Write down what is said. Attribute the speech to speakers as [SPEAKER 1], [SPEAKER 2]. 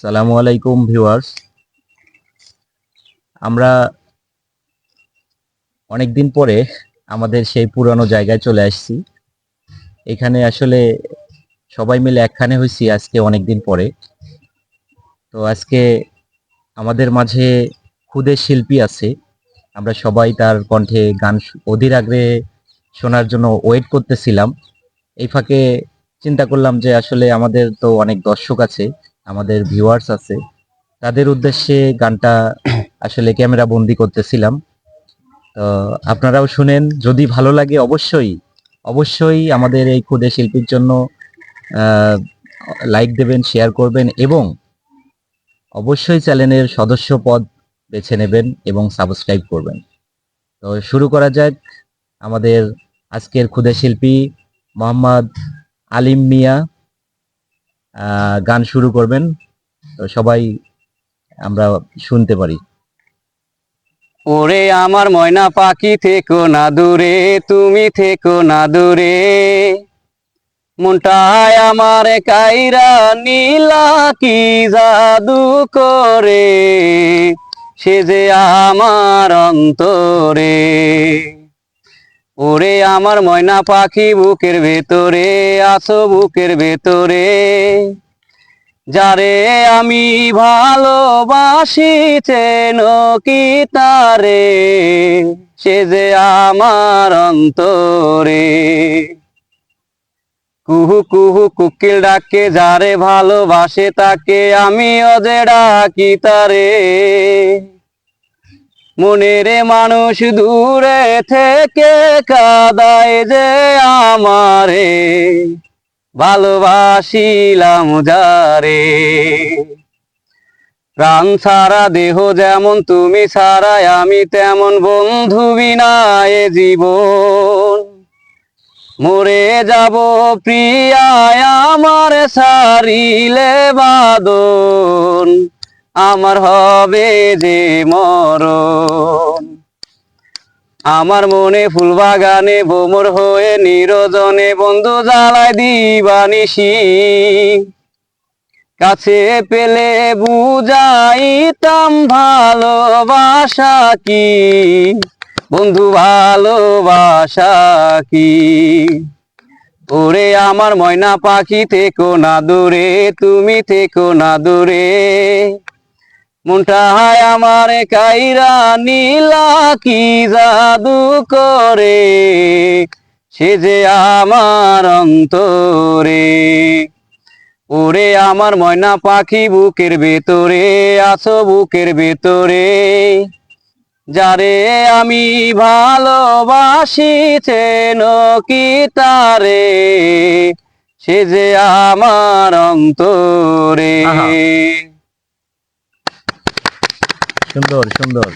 [SPEAKER 1] সালামু আলাইকুম ভিউয়ার্স আমরা অনেকদিন পরে আমাদের সেই পুরানো জায়গায় চলে আসছি। এখানে আসলে সবাই মিলে একখানে হয়েছি আজকে অনেকদিন পরে। তো আজকে আমাদের মাঝে খুদে শিল্পী আছে। আমরা সবাই তার কণ্ঠে গান অধীর আগ্রহে শোনার জন্য ওয়েট করতেছিলাম। এই ফাঁকে চিন্তা করলাম যে আসলে আমাদের তো অনেক দর্শক আছে, আমাদের ভিউয়ার্স আছে। তাদের উদ্দেশ্যে গানটা আসলে ক্যামেরা বন্দি করতেছিলাম। তো আপনারাও শুনেন, যদি ভালো লাগে অবশ্যই অবশ্যই আমাদের এই ক্ষুদে শিল্পীর জন্য লাইক দেবেন শেয়ার করবেন এবং অবশ্যই চ্যানেলের সদস্য পদ বেছে নেবেন এবং সাবস্ক্রাইব করবেন। তো শুরু করা যাক আমাদের আজকের ক্ষুদে শিল্পী মোহাম্মদ আলিম মিয়া গান শুরু করবেন। তো সবাই আমরা শুনতে পারি।
[SPEAKER 2] ওরে আমার ময়না পাখি থেকো না দূরে, তুমি থেকো না দূরে। মনটায় আমার কাইরা নীলা কি জাদু করে, সে যে আমার অন্তরে। ওরে আমার ময়না পাখি বুকের ভেতরে আছো বুকের ভেতরে। যারে আমি ভালোবাসি চেন কি তারে, সে যে আমার অন্তরে। কুহু কুহু কুকিল ডাকে, যারে ভালোবাসে তাকে আমি অজে ডাকি তারে। মনেরে মানুষ দূরে থেকে কাদায় যে আমারে, ভালোবাসিলাম যারে। প্রাণ ছাড়া দেহ যেমন তুমি ছাড়াই আমি তেমন বন্ধু বিনায় জীবন। মরে যাব প্রিয়ায়, আমার সারিলে বাদন। আমার হবে যে মরণ। আমার মনে ফুল বাগানে, ভোমর হয়ে নিরজনে বন্ধু জ্বালায় দিবানিসি কাছে পেলে বুঝাইতাম ভালোবাসা কি? বন্ধু, ভালোবাসা কি? ওরে, আমার ময়না পাখি থেকো না দূরে, তুমি থেকো না দূরে। মনটা হায় আমার কাইরা, নীলা কি জাদু করে? সে যে আমার অন্তরে। ওরে আমার ময়না পাখি বুকের ভেতরে, আছো বুকের ভেতরে। যারে আমি ভালোবাসি চেন কি তারে? সে যে আমার অন্তরে।
[SPEAKER 1] Şundur, şundur.